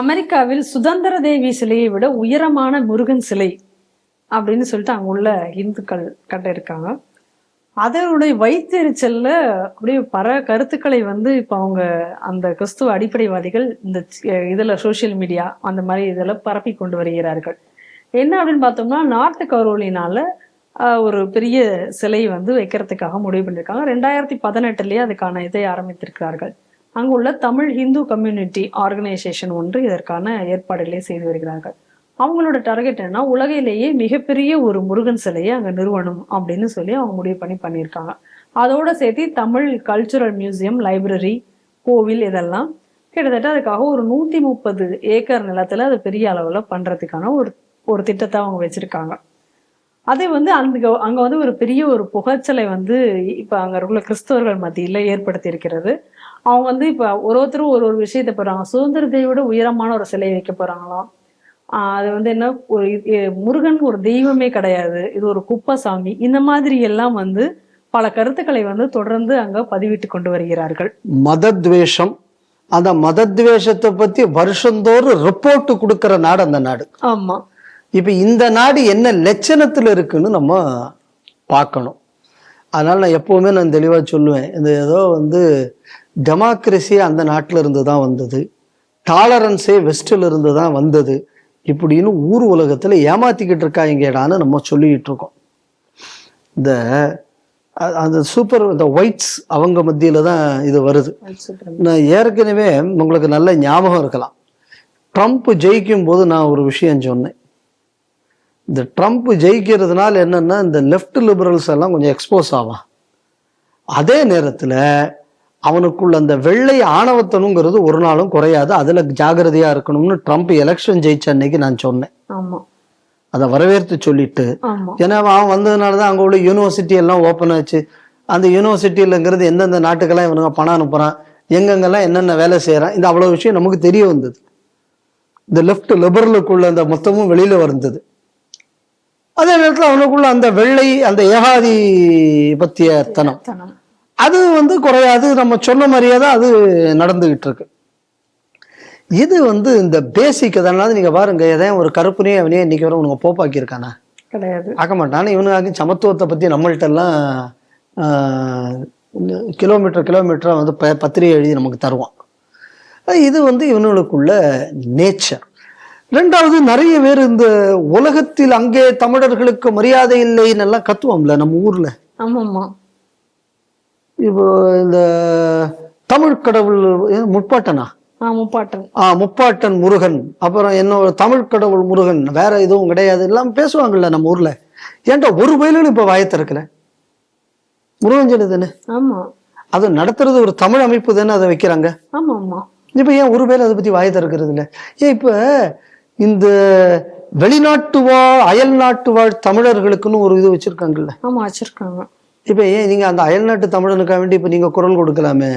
அமெரிக்காவில் சுதந்திர தேவி சிலையை விட உயரமான முருகன் சிலை அப்படின்னு சொல்லிட்டு அங்க உள்ள இந்துக்கள் கட்டிருக்காங்க அதனுடைய வைத்தெரிச்சல்ல அப்படியே பல கருத்துக்களை வந்து இப்போ அவங்க அந்த கிறிஸ்துவ அடிப்படைவாதிகள் இந்த இதில் இதுல சோஷியல் மீடியா அந்த மாதிரி இதில் பரப்பி கொண்டு வருகிறார்கள். என்ன அப்படின்னு பார்த்தோம்னா நார்த் கரோலினால ஒரு பெரிய சிலை வந்து வைக்கிறதுக்காக முடிவு பண்ணியிருக்காங்க ரெண்டாயிரத்தி பதினெட்டுலயே அதுக்கான இதை ஆரம்பித்திருக்கிறார்கள். அங்குள்ள தமிழ் ஹிந்து கம்யூனிட்டி ஆர்கனைசேஷன் ஒன்று இதற்கான ஏற்பாடுகளை செய்து வருகிறார்கள். அவங்களோட டார்கெட் என்னன்னா உலகிலேயே மிகப்பெரிய ஒரு முருகன் சிலையை அங்க நிறுவனம் அப்படின்னு சொல்லி அவங்க முடிவு பண்ணி பண்ணியிருக்காங்க. அதோட சேர்த்து தமிழ் கல்ச்சுரல் மியூசியம் லைப்ரரி கோவில் இதெல்லாம் கிட்டத்தட்ட அதுக்காக ஒரு நூத்தி முப்பது ஏக்கர் நிலத்துல அது பெரிய அளவுல பண்றதுக்கான ஒரு ஒரு திட்டத்தை அவங்க வச்சிருக்காங்க. அதே வந்து அந்த அங்கே அங்க வந்து ஒரு பெரிய ஒரு புகைச்சலை வந்து இப்ப அங்க உள்ள கிறிஸ்தவர்கள் மத்தியில ஏற்படுத்தி இருக்கிறது அவங்க வந்து இப்ப ஒரு ஒருத்தரும் ஒரு ஒரு விஷயத்தை போறாங்க சுதந்திரத்தை விட உயரமான ஒரு சிலை வைக்க போறாங்களாம். அது வந்து என்ன ஒரு முருகன் ஒரு தெய்வமே கிடையாது. இது ஒரு குப்பசாமி. இந்த மாதிரி எல்லாம் வந்து பல கருத்துக்களை வந்து தொடர்ந்து அங்க பதிவிட்டு கொண்டு வருகிறார்கள். மதத்வேஷம். அந்த மதத்வேஷத்தை பத்தி வருஷந்தோறும் ரிப்போர்ட் கொடுக்கிற நாடு அந்த நாடு. ஆமா. இப்ப இந்த நாடு என்ன லட்சணத்துல இருக்குன்னு நம்ம பார்க்கணும். அதனால நான் எப்பவுமே நான் தெளிவா சொல்லுவேன். இந்த ஏதோ வந்து டெமோக்ரஸி அந்த நாட்டுல இருந்து தான் வந்தது. டாலரன்ஸே வெஸ்ட்ல இருந்து தான் வந்தது. இப்படின்னு ஊர் உலகத்துல ஏமாத்திக்கிட்டு இருக்காங்கடான்னு நம்ம சொல்லிக்கிட்டு இருக்கோம். இந்த அந்த சூப்பர் இந்த ஒயிட்ஸ் அவங்க மத்தியில தான் இது வருது. நான் ஏற்கனவே உங்களுக்கு நல்ல ஞாபகம் இருக்கலாம். ட்ரம்ப் ஜெயிக்கும் போது நான் ஒரு விஷயம் சொன்னேன். இந்த ட்ரம்ப் ஜெயிக்கிறதுனால என்னன்னா இந்த லெஃப்ட் லிபரல்ஸ் எல்லாம் கொஞ்சம் எக்ஸ்போஸ் ஆவான். அதே நேரத்துல அவனுக்குள்ள அந்த வெள்ளை ஆணவத்தனுங்கிறது ஒரு நாளும் குறையாது. அதுல ஜாகிரதையா இருக்கணும்னு ட்ரம்ப் எலெக்ஷன் ஜெயிச்ச அன்னைக்கு நான் சொன்னேன். அதை வரவேற்று சொல்லிட்டு ஏன்னா அவன் வந்ததுனால தான் அங்கே உள்ள யூனிவர்சிட்டி எல்லாம் ஓப்பன் ஆச்சு. அந்த யூனிவர்சிட்டியிலங்கிறது எந்தெந்த நாட்டுக்கெல்லாம் இவனுங்க பணம் அனுப்புறான் எங்கெங்கெல்லாம் என்னென்ன வேலை செய்கிறான் இந்த அவ்வளோ விஷயம் நமக்கு தெரிய வந்தது. இந்த லெஃப்ட் லிபரலுக்குள்ள அந்த மொத்தமும் வெளியில வந்தது. அதே நேரத்தில் அவனுக்குள்ள அந்த வெள்ளை அந்த ஏகாதிபத்திய தனம். தனம். அது வந்து குறையாது. நம்ம சொன்ன மாதிரியே தான் அது நடந்துகிட்டு இருக்கு. இது வந்து இந்த பேசிக் அதனால நீங்க பாருங்க எதையும் ஒரு கருப்புனே அவனே இன்னைக்கு வரை உனக்கு போப்பாக்கி இருக்கானா? கிடையாது. ஆக்க மாட்டான். இவனுக்கு சமத்துவத்தை பத்தி நம்மள்ட்ட எல்லாம் கிலோமீட்டர் கிலோமீட்டரா வந்து ப- பத்திரிகை எழுதி நமக்கு தருவான். இது வந்து இவனுக்குள்ள நேச்சர் ரெண்டாவது நிறைய பேர் இந்த உலகத்தில் அங்கே தமிழர்களுக்கு மரியாதை இல்லைன்னு எல்லாம் கத்துவோம்ல நம்ம ஊர்ல. ஆமாம்மா. இப்போ இந்த தமிழ் கடவுள் முப்பாட்டனா? முப்பாட்டன். ஆ முப்பாட்டன் முருகன் அப்புறம் என்ன தமிழ் கடவுள் முருகன் வேற எதுவும் கிடையாது எல்லாம் பேசுவாங்கல்ல நம்ம ஊர்ல. ஏன்டா ஒரு பயிலும் இப்ப வாயை திறக்கல? முருகன் சொல்லு தானே ஆமா. அது நடத்துறது ஒரு தமிழ் அமைப்பு தானே அதை வைக்கிறாங்க? ஆமா ஆமா இப்ப ஏன் ஒரு பேர் அதை பத்தி வாயை திறக்கிறது இல்ல? ஏன் இப்ப இந்த வெளிநாட்டு வாழ் அயல் நாட்டு வாழ் தமிழர்களுக்குன்னு ஒரு இது வச்சிருக்காங்கல்ல. ஆமா வச்சிருக்காங்க. இப்ப ஏன் நீங்க அந்த அயல் நாட்டு தமிழனுக்காக வேண்டி இப்ப நீங்க குரல் கொடுக்கலாமே?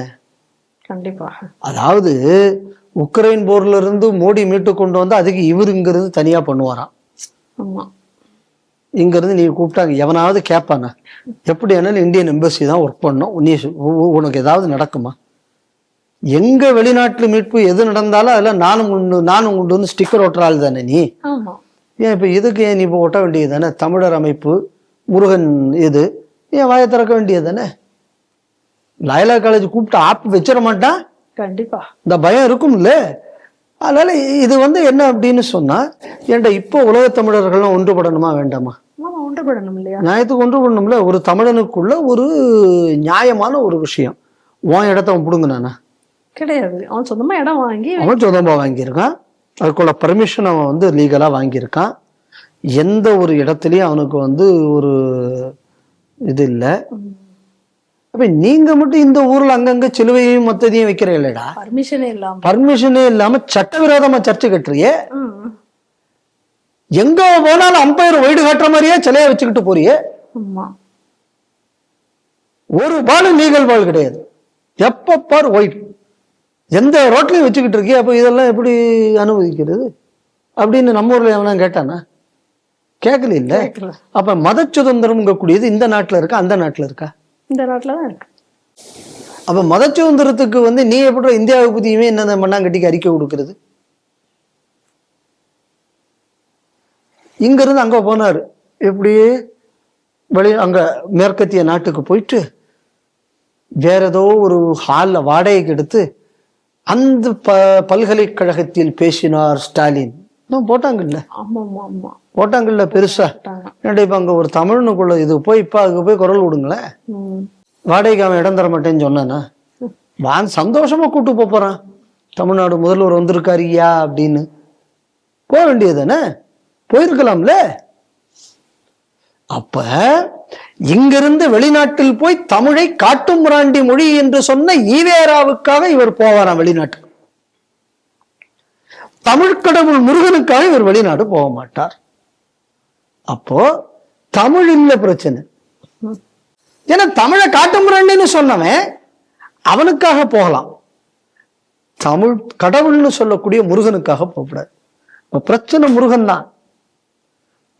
கண்டிப்பாக அதாவது உக்ரைன் போர்ல இருந்து மோடி மீட்டு கொண்டு வந்து அதுக்கு இவர் இங்க இருந்து தனியா பண்ணுவாராம். ஆமா. இங்க இருந்து நீ கூப்பிட்டாங்க எவனாவது கேட்பானா எப்படி ஆனாலும் இந்தியன் எம்பசி தான் ஒர்க் பண்ணும் நீ உனக்கு ஏதாவது நடக்குமா? எங்க வெளிநாட்டு மீட்பு எது நடந்தாலும் அதுல நானும் உண்டு நானும் உண்டு வந்து ஸ்டிக்கர் ஒட்டுறாள் தானே நீ? ஏன் இப்ப இதுக்கு ஏன் நீ இப்போ ஒட்ட வேண்டியது தானே? தமிழர் அமைப்பு முருகன் இது ஏன் வாயை திறக்க வேண்டியது தானே? லாயலா காலேஜ் கூப்பிட்டு ஆப் வச்சிட மாட்டான்? கண்டிப்பா. இந்த பயம் இருக்கும்ல? அதனால இது வந்து என்ன அப்படின்னு சொன்னா ஏன்டா இப்போ உலகத் தமிழர்கள்லாம் ஒன்றுபடணுமா வேண்டாமா? ஆமா ஒன்றுபடணும் இல்லையா? நியாயத்துக்கு ஒன்றுபடணும்ல? ஒரு தமிழனுக்குள்ள ஒரு நியாயமான ஒரு விஷயம். உன் இடத்த அவன் பிடுங்கினானா? கிடையாது. அவன் சொந்தமா இடம் வாங்கி அவன் சொந்தமா வாங்கியிருக்கான். அதுக்குள்ள பர்மிஷன் அவன் வந்து லீகலா வாங்கியிருக்கான். எந்த ஒரு இடத்துலயும் அவனுக்கு வந்து ஒரு இது இல்லை. அப்ப நீங்க மட்டும் இந்த ஊர்ல அங்கங்க சிலுவையையும் மத்ததையும் வைக்கிற இல்லடா. பர்மிஷனே இல்லாம. பர்மிஷனே இல்லாம சட்டவிரோதமா சர்ச்சை கட்டுறியே. எங்க போனாலும் அம்பையர் ஒய்டு காட்டுற மாதிரியே சிலைய வச்சுக்கிட்டு போறியே? ஒரு பால் லீகல் பால் கிடையாது. எப்ப பார் ஒயிட் எந்த ரோட்லையும் வச்சுக்கிட்டு இருக்கே அப்போ இதெல்லாம் எப்படி அனுமதிக்கிறது? அப்படின்னு நம்ம ஊரில் எவனா கேட்டானா? கேட்கல. இல்லை அப்போ மத சுதந்திரம்ங்கக்கூடியது இந்த நாட்டில் இருக்கா அந்த நாட்டில் இருக்கா? இந்த நாட்டில் தான் இருக்கு. அப்போ மத சுதந்திரத்துக்கு வந்து நீ எப்படி இந்தியாவை பற்றியுமே என்ன மண்ணாங்கட்டிக்கு அறிக்கை கொடுக்கறது? இங்கேருந்து அங்கே போனார். எப்படி? வெளி அங்கே மேற்கத்திய நாட்டுக்கு போயிட்டு வேற ஏதோ ஒரு ஹாலில் வாடகைக்கு எடுத்து அந்த ப பல்கலைக்கழகத்தில் பேசினார் ஸ்டாலின். இன்னும் போட்டாங்கல்ல? போட்டாங்கல்ல பெருசா. ஏன்டா இப்ப அங்க ஒரு தமிழ்னுக்குள்ள இது போய் இப்ப அதுக்கு போய் குரல் விடுங்களேன். வாடகைக்கு அவன் இடம் தர மாட்டேன்னு சொன்னானா? வான் சந்தோஷமா கூட்டு போறான். தமிழ்நாடு முதல்வர் வந்திருக்காருயா அப்படின்னு. போக வேண்டியதுதானே போயிருக்கலாம்ல? அப்ப இங்கிருந்து வெளிநாட்டில் போய் தமிழை காட்டும் முராண்டி மொழி என்று சொன்ன ஈவேராவுக்காக இவர் போவாராம் வெளிநாட்டுக்கு. தமிழ் கடவுள் முருகனுக்காக இவர் வெளிநாடு போக மாட்டார். அப்போ தமிழ் இல்ல பிரச்சனை. ஏன்னா தமிழை காட்டுமுரண்டுன்னு சொன்னவன் அவனுக்காக போகலாம். தமிழ் கடவுள்னு சொல்லக்கூடிய முருகனுக்காக போகக்கூடாது. பிரச்சனை முருகன் தான்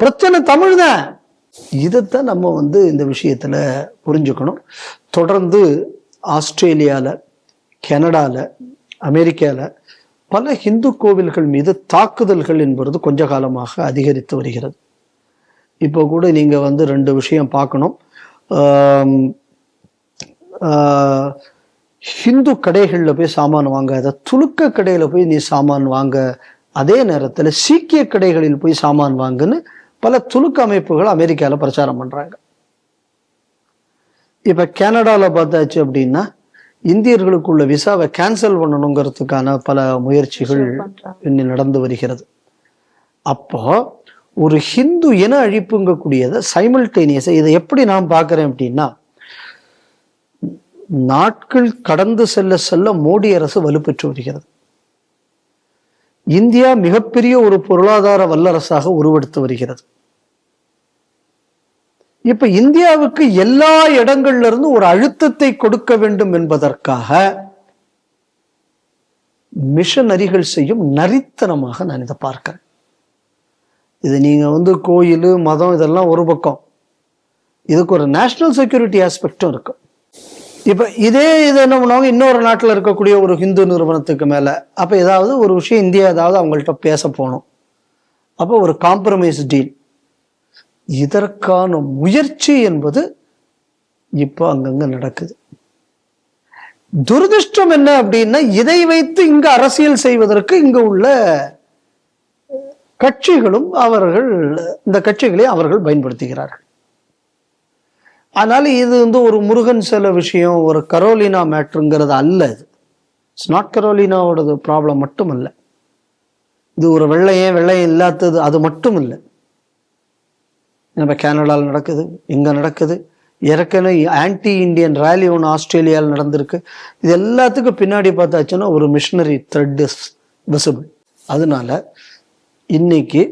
பிரச்சனை தமிழ் தான் இதைத்தான் நம்ம வந்து இந்த விஷயத்துல புரிஞ்சுக்கணும். தொடர்ந்து ஆஸ்திரேலியால கனடாவில் அமெரிக்கால பல ஹிந்து கோவில்கள் மீது தாக்குதல்கள் என்பது கொஞ்ச காலமாக அதிகரித்து வருகிறது. இப்போ கூட நீங்க வந்து ரெண்டு விஷயம் பார்க்கணும். ஆஹ், ஹிந்து கடைகளில் போய் சாமான் வாங்காத துலுக்க கடையில போய் நீ சாமான் வாங்க அதே நேரத்தில் சீக்கிய கடைகளில் போய் சாமான் வாங்குன்னு பல துலுக்க அமைப்புகள் அமெரிக்கால பிரச்சாரம் பண்றாங்க. இப்ப கனடால பார்த்தாச்சு அப்படின்னா இந்தியர்களுக்குள்ள விசாவை கேன்சல் பண்ணணுங்கிறதுக்கான பல முயற்சிகள். இன்னும் நடந்து வருகிறது. அப்போ ஒரு ஹிந்து இன அழிப்புங்கக்கூடியதை சைமல்டேனியஸை இதை எப்படி நான் பார்க்கிறேன் அப்படின்னா நாட்கள் கடந்து செல்ல செல்ல மோடி அரசு வலுப்பெற்று வருகிறது. இந்தியா மிகப்பெரிய ஒரு பொருளாதார வல்லரசாக உருவெடுத்து வருகிறது. இப்ப இந்தியாவுக்கு எல்லா இடங்கள்ல இருந்து ஒரு அழுத்தத்தை கொடுக்க வேண்டும் என்பதற்காக மிஷனரிகள் செய்யும் நரித்தனமாக நான் இதை பார்க்கிறேன். இது நீங்க வந்து கோயில் மதம் இதெல்லாம் ஒரு பக்கம். இதுக்கு ஒரு நேஷனல் செக்யூரிட்டி ஆஸ்பெக்டும் இருக்கு. இப்போ இதே இது என்ன பண்ணுவாங்க? இன்னொரு நாட்டில் இருக்கக்கூடிய ஒரு ஹிந்து நிறுவனத்துக்கு மேலே அப்போ ஏதாவது ஒரு விஷயம் இந்தியா ஏதாவது அவங்கள்ட்ட பேச போகணும் அப்போ ஒரு காம்ப்ரமைஸ் டீல் இதற்கான முயற்சி என்பது இப்போ அங்கங்கே நடக்குது. துரதிருஷ்டம் என்ன அப்படின்னா இதை வைத்து இங்க அரசியல் செய்வதற்கு இங்க உள்ள கட்சிகளும் அவர்கள் இந்த கட்சிகளை அவர்கள் பயன்படுத்துகிறார்கள். அதனால் இது வந்து ஒரு முருகன் சில விஷயம் ஒரு கரோலினா மேட்ருங்கிறது அல்ல இது. இட்ஸ் நாட் கரோலினாவோடது ப்ராப்ளம் மட்டும் அல்ல இது ஒரு வெள்ளையன் வெள்ளையன் இல்லாதது அது மட்டும் இல்லை நம்ம கனடாவில் நடக்குது இங்கே நடக்குது. ஏற்கனவே ஆன்டி இண்டியன் ரேலி ஒன்று ஆஸ்திரேலியாவில் நடந்திருக்கு. இது எல்லாத்துக்கும் பின்னாடி பார்த்தாச்சுன்னா ஒரு மிஷினரி த்ரெட் இஸ் விசிபிள் அதனால இன்னைக்கு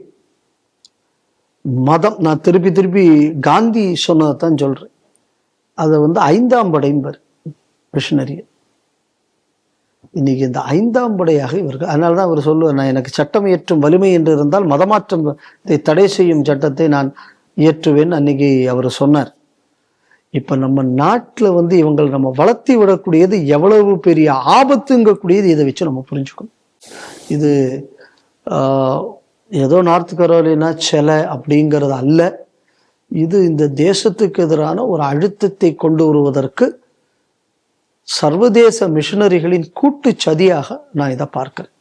மதம் நான் திருப்பி திருப்பி காந்தி சொன்னதை தான் சொல்கிறேன் அதை வந்து ஐந்தாம் படைம்பர் மிஷினரி இன்னைக்கு இந்த ஐந்தாம் படையாக இவர்கள் அதனால தான் அவர் சொல்லுவார் நான் எனக்கு சட்டம் இயற்றும் வலிமை என்று இருந்தால் மதமாற்றம் இதை தடை செய்யும் சட்டத்தை நான் இயற்றுவேன் அன்னைக்கு அவர் சொன்னார். இப்போ நம்ம நாட்டில் வந்து இவங்களை நம்ம வளர்த்தி விடக்கூடியது எவ்வளவு பெரிய ஆபத்துங்கக்கூடியது இதை வச்சு நம்ம புரிஞ்சுக்கணும். இது ஏதோ நார்த் கரோலினா சிலை அப்படிங்கிறது அல்ல. இது இந்த தேசத்துக்கு எதிரான ஒரு அழுத்தத்தை கொண்டு வருவதற்கு சர்வதேச மிஷனரிகளின் கூட்டு சதியாக நான் இதை பார்க்கிறேன்.